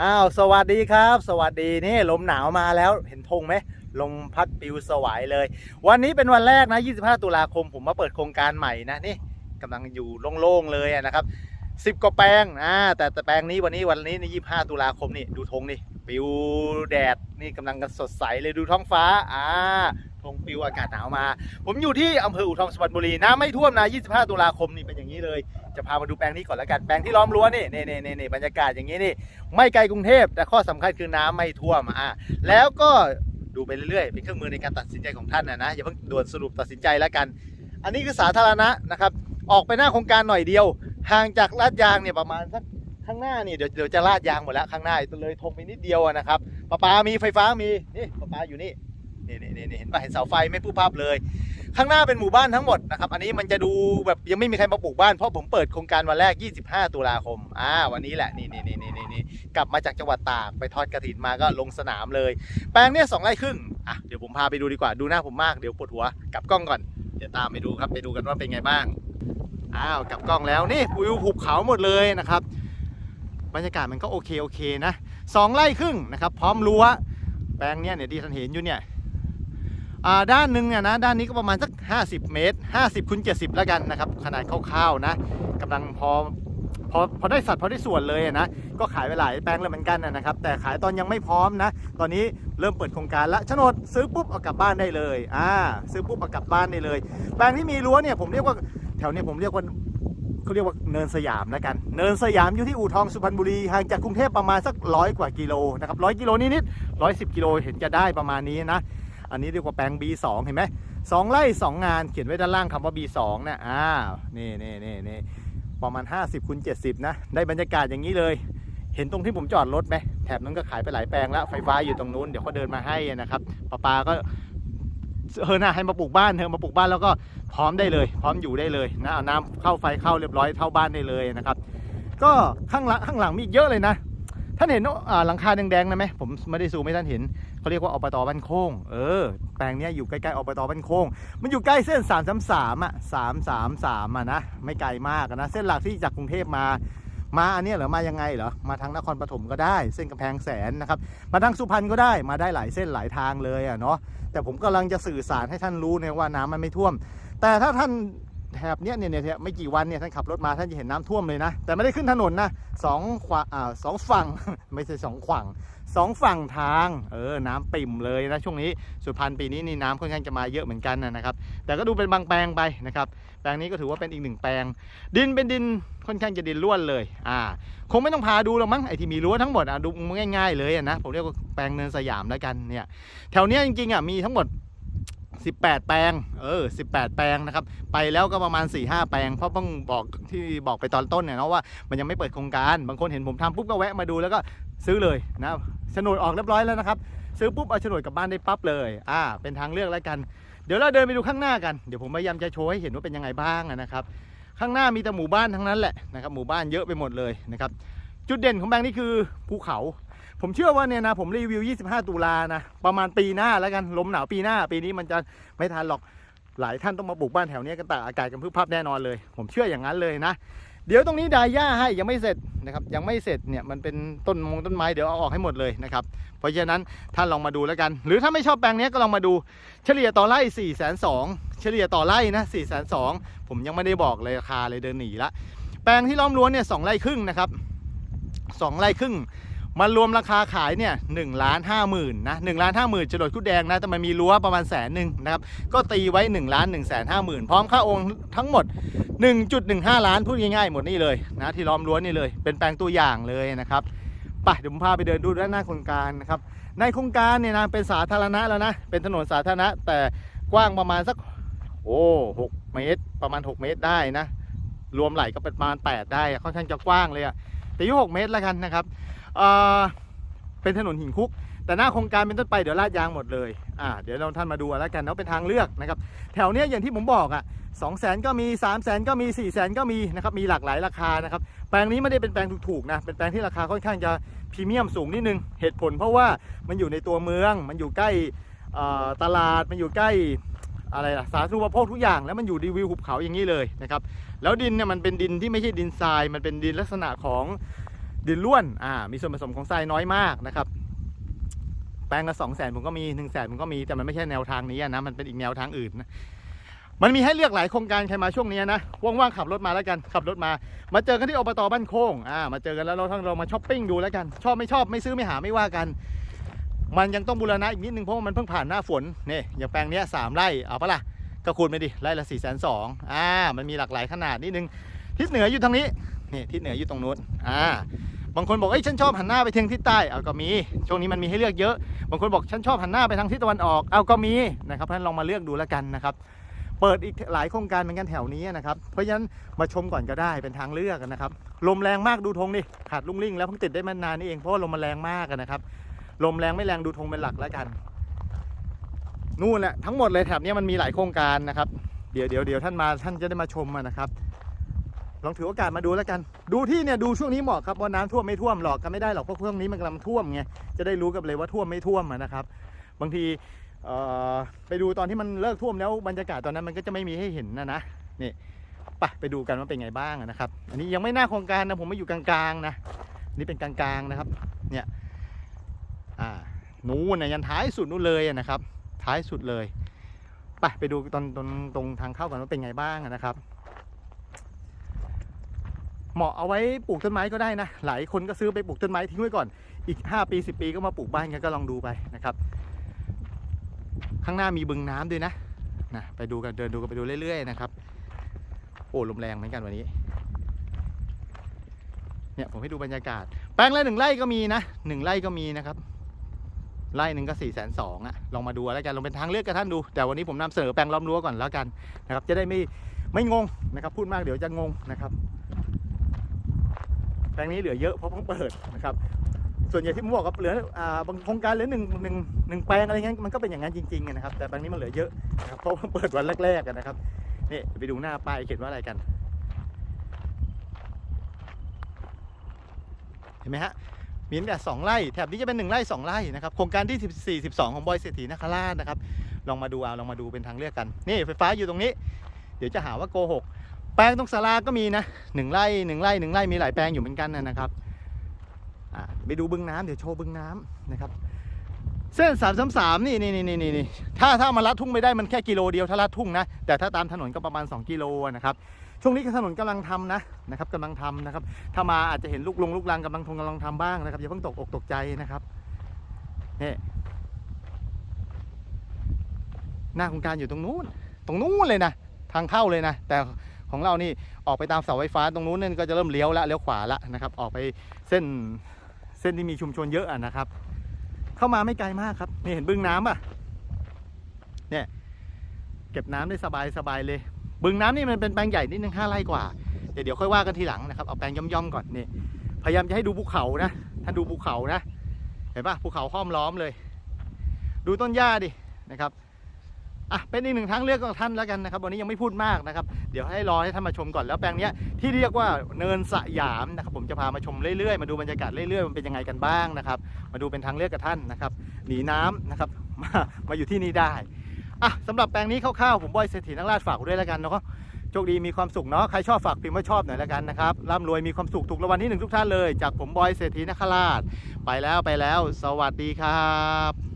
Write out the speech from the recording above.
อ้าวสวัสดีครับ สวัสดีนี่ลมหนาวมาแล้วเห็นธงไหมลมพัดปิวสวายเลย วันนี้เป็นวันแรกนะ 25 ตุลาคม ผมมาเปิดโครงการใหม่นะนี่กำลังอยู่โล่งๆเลยนะครับ 10กว่าแปลงอ่าแต่แต่แปลงนี้วันนี้วันนี้นี่25ตุลาคมนี่ดูธงนี่ปิวแดดนี่กำลังกันสดใสเลยดูท้องฟ้าอ่าธงปิวอากาศหนาวมา ผมอยู่ที่อำเภออู่ทองสุพรรณบุรีน้ำไม่ท่วมนะ25 ตุลาคมนี่เป็นอย่างนี้เลย จะพามาดูแปลงนี้ก่อนแล้วกันแปลงที่ล้อมรั้วนี่นี่นี่นี่นี่บรรยากาศอย่างนี้นี่ไม่ไกลกรุงเทพแต่ข้อสำคัญคือน้ำไม่ท่วมอะแล้วก็ดูไปเรื่อยๆ เป็นเครื่องมือในการตัดสินใจของท่านนะนะอย่าเพิ่งด่วนสรุปตัดสินใจแล้วกัน อันนี้คือสาธารณะนะครับออกไปหน้าโครงการหน่อยเดียว ห่างจากลาดยางเนี่ยประมาณสักข้างหน้านี่เดี๋ยวเดี๋ยวจะลาดยางหมดแล้วข้างหน้าเลยทงไปนิดเดียวนะครับประปามีไฟฟ้ามีนี่ประปาอยู่นี่นี่นี่นี่เห็นป่ะเห็นเสาไฟไม่พูดภาพเลย ข้างหน้าเป็นหมู่บ้านทั้งหมดนะครับอันนี้มันจะดูแบบยังไม่มีใครมาปลูกบ้านเพราะผมเปิดโครงการวันแรก 25 ตุลาคมอ่าวันนี้แหละนี่นี่นี่นี่นี่กลับมาจากจังหวัดตากไปทอดกระถินมาก็ลงสนามเลย แปลงเนี้ยสองไร่ครึ่งอะเดี๋ยวผมพาไปดูดีกว่าดูหน้าผมมากเดี๋ยวปวดหัวกลับกล้องก่อนเดี๋ยวตามไปดูครับไปดูกันว่าเป็นไงบ้าง อ้าวกลับกล้องแล้วนี่วิวภูเขาหมดเลยนะครับ บรรยากาศมันก็โอเคโอเคนะสองไร่ครึ่งนะครับพร้อมรั้วแปลงเนี้ยเนี่ยที่ท่านเห็นอยู่เนี่ยอ่าด้านหนึ่งเนี่ยนะด้านนี้ก็ประมาณสัก 50 เมตร 50คูณ70 แล้วกันนะครับขนาดคร่าวๆนะกำลังพอพอพอได้สัดพอได้ส่วนเลยนะก็ขายไปหลายแปลงเลยเหมือนกันนะครับ แต่ขายตอนยังไม่พร้อมนะ ตอนนี้เริ่มเปิดโครงการแล้วโฉนดซื้อปุ๊บเอากลับบ้านได้เลยอ่าซื้อปุ๊บเอากลับบ้านได้เลย แปลงที่มีรั้วเนี่ยผมเรียกว่า ถวเนี้ผมเรียกว่าเขาเรียกว่าเนินสยามแล้วกัน เนินสยามอยู่ที่อู่ทองสุพรรณบุรีห่างจากกรุงเทพประมาณสักร้อยกว่ากิโลนะครับร้อยกิโลนิดๆร้อยสิบกิโลเห็นจะได้ประมาณนี้นะ อันนี้เรียกว่าแปลง B2 เห็นไหมสองไร่สองงานเขียนไว้ด้านล่างคำว่า B2 นะอ้าวนี่นี่นี่นี่ประมาณ 50คูณ70 นะ ได้บรรยากาศอย่างนี้เลย เห็นตรงที่ผมจอดรถไหมแถบนั้นก็ขายไปหลายแปลงแล้วไฟฟ้าอยู่ตรงนู้นเดี๋ยวเขาเดินมาให้นะครับป้าปาก็ เออน่าให้มาปลูกบ้านเธอมาปลูกบ้านแล้วก็พร้อมได้เลย พร้อมอยู่ได้เลยนะเอาน้ำเข้าไฟเข้าเรียบร้อยเข้าบ้านได้เลยนะครับ ก็ข้างหลังข้างหลังมีอีกเยอะเลยนะท่านเห็นอ่าหลังคาแดงๆนะไหมผมไม่ได้ซูมให้ท่านเห็นเขาเรียกว่าอบตบ้านโค้งเออแปลงนี้อยู่ใกล้ๆอบตบ้านโค้งมันอยู่ใกล้เส้น3 3 3อะ3 3 3อะนะไม่ไกลมากนะเส้นหลักที่จากกรุงเทพมา มาอันนี้เหรอมายังไงเหรอมาทางนครปฐมก็ได้ เส้นกำแพงแสนนะครับ มาทางสุพรรณก็ได้มาได้หลายเส้นหลายทางเลยอะเนาะแต่ผมกำลังจะสื่อสารให้ท่านรู้เนี่ยว่าน้ำมันไม่ท่วม แต่ถ้าท่าน แถบเนี้ยเนี่ยเนี่ยไม่กี่วันเนี่ยท่านขับรถมาท่านจะเห็นน้ำท่วมเลยนะ แต่ไม่ได้ขึ้นถนนนะสองขวาอ่าสองฝั่งไม่ใช่สองขวางสองฝั่งทางเออน้ำปิ่มเลยนะช่วงนี้สุพรรณปีนี้นี่น้ำค่อนข้างจะมาเยอะเหมือนกันนะครับ แต่ก็ดูเป็นบางแปลงไปนะครับแปลงนี้ก็ถือว่าเป็นอีกหนึ่งแปลง ดินเป็นดินค่อนข้างจะดินล้วนเลยอ่าคงไม่ต้องพาดูหรอกมั้งไอที่มีรั้วทั้งหมดอะดูง่าย ๆเลยนะผมเรียกว่าแปลงเนินสยามแล้วกันเนี่ยแถวเนี้ยจริงๆอะมีทั้งหมด 18 แปลง เออ 18 แปลงนะครับ ไปแล้วก็ประมาณ 4-5 แปลง เพราะต้องบอกที่บอกไปตอนต้นเนี่ยเนาะว่ามันยังไม่เปิดโครงการ บางคนเห็นผมทำปุ๊บก็แวะมาดูแล้วก็ซื้อเลยนะโฉนดออกเรียบร้อยแล้วนะครับ ซื้อปุ๊บเอาโฉนดกลับบ้านได้ปั๊บเลย อ่า เป็นทางเลือกแล้วกัน เดี๋ยวเราเดินไปดูข้างหน้ากัน เดี๋ยวผมพยายามจะโชว์ให้เห็นว่าเป็นยังไงบ้างนะครับข้างหน้ามีแต่หมู่บ้านทั้งนั้นแหละนะครับหมู่บ้านเยอะไปหมดเลยนะครับจุดเด่นของแบงค์นี่คือภูเขา ผมเชื่อว่าเนี่ยนะผมรีวิว 25 ตุลานะ ประมาณปีหน้าแล้วกันลมหนาวปีหน้า ปีนี้มันจะไม่ทันหรอกหลายท่านต้องมาปลูกบ้านแถวเนี้ยกันตากอากาศกันพึบพับแน่นอนเลย ผมเชื่ออย่างนั้นเลยนะ เดี๋ยวตรงนี้ดายหญ้าให้ยังไม่เสร็จนะครับยังไม่เสร็จเนี่ยมันเป็นต้นมงต้นไม้เดี๋ยวเอาออกให้หมดเลยนะครับเพราะฉะนั้นท่านลองมาดูแล้วกัน หรือถ้าไม่ชอบแปลงนี้ก็ลองมาดูเฉลี่ยต่อไร่4 2 0 0 0เฉลี่ยต่อไร่นะ4 2 0 0 0ผมยังไม่ได้บอกเลยราคาเลยเดินหนีละแปลงที่ล้อมรั้วเนี่ยสองไร่ครึ่งนะครับสองไร่ครึ่ง มันรวมราคาขายเนี่ยหนึ่งล้านห้าหมื่นนะหนึ่งล้านห้าหมื่นจรดคุดแดงนะแต่มันมีรั้วประมาณแสนหนึ่งนะครับก็ตีไว้1นึ่งล้านหนึ่งแสนห้าหมื่นพร้อมค่าโอนทั้งหมด 1.15 ล้านพูดง่ายๆหมดนี่เลยนะที่ล้อมรั้วนี่เลย เป็นแปลงตัวอย่างเลยนะครับไปเดี๋ยวผมพาไปเดินดูด้านหน้าโครงการนะครับในโครงการเนี่ยนะเป็นสาธารณะแล้วนะเป็นถนนสาธารณะแต่กว้างประมาณสักโอ้หกเมตร ประมาณ 6 เมตรได้นะรวมไหลก็ประมาณ 8 ได้ค่อนข้างจะกว้างเลยอะ แต่ยุ6เมตรแล้วกันนะครับเอ่อเป็นถนนหินคุก แต่หน้าโครงการเป็นต้นไปเดี๋ยวลาดยางหมดเลยอ่าเดี๋ยวเราท่านมาดูแล้วกันเนาะเป็นทางเลือกนะครับแถวเนี้ยอย่างที่ผมบอกอะสองแสนก็มี3ามแสนก็มี4ี่แสนก็มีนะครับมีหลากหลายราคานะครับแปลงนี้ไม่ได้เป็นแปลงถูกๆนะเป็นแปลงที่ราคาค่อนข้างจะพรีเมียมสูงนิดนึงเหตุผลเพราะว่ามันอยู่ในตัวเมือง มันอยู่ใกล้ตลาดมันอยู่ใกล้ อะไรล่ะสาธารณูปโภคทุกอย่างแล้วมันอยู่ดีวิวหุบเขาอย่างนี้เลยนะครับแล้วดินเนี่ยมันเป็นดินที่ไม่ใช่ดินทราย มันเป็นดินลักษณะของดินล้วนอ่ามีส่วนผสมของทรายน้อยมากนะครับแปลงละสองแสนผมก็มีหนึ่งแสนผมก็มีแต่มันไม่ใช่แนวทางนี้นะมันเป็นอีกแนวทางอื่นนะมันมีให้เลือกหลายโครงการใครมาช่วงนี้นะว่างๆขับรถมาแล้วกันขับรถมา มาเจอกันที่อบตบ้านโค้งอ่ามาเจอกันแล้วเราทั้งเรามาช้อปปิ้งดูแล้วกัน ชอบไม่ชอบไม่ซื้อไม่หาไม่ว่ากัน มันยังต้องบูรณะอีกนิดนึงเพราะว่ามันเพิ่งผ่านหน้าฝนนี่อย่างแปลงเนี้ยสามไร่เอาปะล่ะก็คูณไปดิไร่ละสี่แสนสองอ่ามันมีหลากหลายขนาดนิดนึงทิศเหนืออยู่ทางนี้นี่ทิศเหนืออยู่ตรงนู้นอ่าบางคนบอกเอ้ยฉันชอบหันหน้าไปทางทิศใต้เอาก็มีช่วงนี้มันมีให้เลือกเยอะ บางคนบอกฉันชอบหันหน้าไปทางทิศตะวันออกเอาก็มีนะครับเพราะนั้นลองมาเลือกดูแล้วกันนะครับเปิดอีกหลายโครงการเหมือนกันแถวนี้นะครับเพราะฉะนั้นมาชมก่อนก็ได้เป็นทางเลือกนะครับลมแรงมากดูธงดิขาดลุ่งลิ่งแล้วเพิ่งติดได้ไมานานนี่เองเพราะว่าลมมันแรงมากนะครับ ลมแรงไม่แรงดูธงเป็นหลักแล้วกัน นู่นแหละทั้งหมดเลยแถบนี้มันมีหลายโครงการนะครับ เดี๋ยวเดี๋ยวเดี๋ยวท่านมาท่านจะได้มาชมนะครับ ลองถือโอกาสมาดูแล้วกัน ดูที่เนี่ยดูช่วงนี้เหมาะครับว่าน้ำท่วมไม่ท่วมหรอกกันไม่ได้หรอกเพราะช่วงนี้มันกำลังท่วมไงจะได้รู้กันเลยว่าท่วมไม่ท่วมนะครับ บางทีไปดูตอนที่มันเลิกท่วมแล้วบรรยากาศตอนนั้นมันก็จะไม่มีให้เห็นนะนะนี่ไปไปดูกันว่าเป็นไงบ้างนะครับ อันนี้ยังไม่น้าโครงการนะผมมาอยู่กลางๆนะนี่เป็นกลางๆนะครับ เนี่ย อ่านู้นนะยันท้ายสุดนู้นเลยนะครับ ท้ายสุดเลยไปไปดูตอนตรงตรงทางเข้ากันว่าเป็นไงบ้างนะครับ เหมาะเอาไว้ปลูกต้นไม้ก็ได้นะ หลายคนก็ซื้อไปปลูกต้นไม้ทิ้งไว้ก่อน อีก 5 ปี 10 ปีก็มาปลูกบ้านกันก็ลองดูไปนะครับ ข้างหน้ามีบึงน้ำด้วยนะนะไปดูกันเดินดูกันไปดูเรื่อยๆนะครับ โอ้ลมแรงเหมือนกันวันนี้เนี่ยผมให้ดูบรรยากาศ แปลงละหนึ่งไร่ก็มีนะหนึ่งไร่ก็มีนะครับ ไร่หนึ่งก็สี่แสนสองอะลองมาดูแล้วกันลองเป็นทางเลือกกับท่านดู แต่วันนี้ผมนำเสนอแปลงล้อมรั้วก่อนแล้วกันนะครับจะได้ไม่ไม่งงนะครับพูดมากเดี๋ยวจะงงนะครับ แปลงนี้เหลือเยอะเพราะเพิ่งเปิดนะครับส่วนใหญ่ที่ผมบอกว่าเหลืออ่าบางโครงการเหลือหนึ่งหนึ่งหนึ่งแปลงอะไรเงี้ยมันก็เป็นอย่างนั้นจริงๆนะครับ แต่แปลงนี้มันเหลือเยอะนะครับเพราะว่าเปิดวันแรกๆอะนะครับนี่ไปดูหน้าป้ายเขียนว่าอะไรกัน เห็นไหมฮะ มีตั้งแต่สองไร่แถบนี้จะเป็นหนึ่งไร่สองไร่นะครับโครงการที่ 14 12 ของบอยเศรษฐีนคราชนะครับลองมาดูเอาลองมาดูเป็นทางเลือกกัน นี่ไฟฟ้าอยู่ตรงนี้ เดี๋ยวจะหาว่าโกหกแปลงตรงศาลาก็มีนะหนึ่งไร่หนึ่งไร่หนึ่งไร่มีหลายแปลงอยู่เหมือนกันนะครับไปดูบึงน้ำเดี๋ยวโชว์บึงน้ำนะครับ เส้นสามสามสามนี่นี่นี่นี่นี่ถ้าถ้ามาลัดทุ่งไม่ได้มันแค่กิโลเดียวถ้าลัดทุ่งนะแต่ถ้าตามถนนก็ประมาณ 2 กิโลนะครับ ช่วงนี้ถนนกำลังทำนะนะครับกำลังทำนะครับ ถ้ามาอาจจะเห็นลูกลงลูกลังกำลังทงกำลังทำบ้างนะครับอย่าเพิ่งตกอกตกใจนะครับนี่หน้าโครงการอยู่ตรงนู้น ตรงนู้นเลยนะทางเข้าเลยนะ แต่ของเรานี่ออกไปตามเสาไฟฟ้าตรงนู้นนี่ก็จะเริ่มเลี้ยวละเลี้ยวขวาละนะครับ ออกไปเส้นเส้นที่มีชุมชนเยอะอะนะครับ เข้ามาไม่ไกลมากครับนี่เห็นบึงน้ำป่ะเนี่ยเก็บน้ำได้สบายสบายเลย บึงน้ำนี่มันเป็นแปลงใหญ่นิดนึงห้าไร่กว่าเดี๋ยวเดี๋ยวค่อยว่ากันทีหลังนะครับเอาแปลงย่อมๆก่อนนี่พยายามจะให้ดูภูเขานะถ้าดูภูเขานะเห็นปะภูเขาห้อมล้อมเลย ดูต้นหญ้าดินะครับอะเป็นอีกหนึ่งทางเลือกของท่านแล้วกันนะครับ วันนี้ยังไม่พูดมากนะครับ เดี๋ยวให้รอให้ท่านมาชมก่อนแล้วแปลงนี้ที่เรียกว่าเนินสยามนะครับผมจะพามาชมเรื่อยๆ มาดูบรรยากาศเรื่อยๆมันเป็นยังไงกันบ้างนะครับ มาดูเป็นทางเลือกกับท่านนะครับ หนีน้ำนะครับมามาอยู่ที่นี่ได้ อะสำหรับแปลงนี้คร่าวๆผมบอยเศรษฐีนักราชฝากด้วยแล้วกันเนาะโชคดีมีความสุขเนาะใครชอบฝากพิมพ์ว่าชอบหน่อยแล้วกันนะครับร่ำรวยมีความสุขถูกรางวัลที่หนึ่งทุกท่านเลย จากผมบอยเศรษฐีนคราชไปแล้วไปแล้ว สวัสดีครับ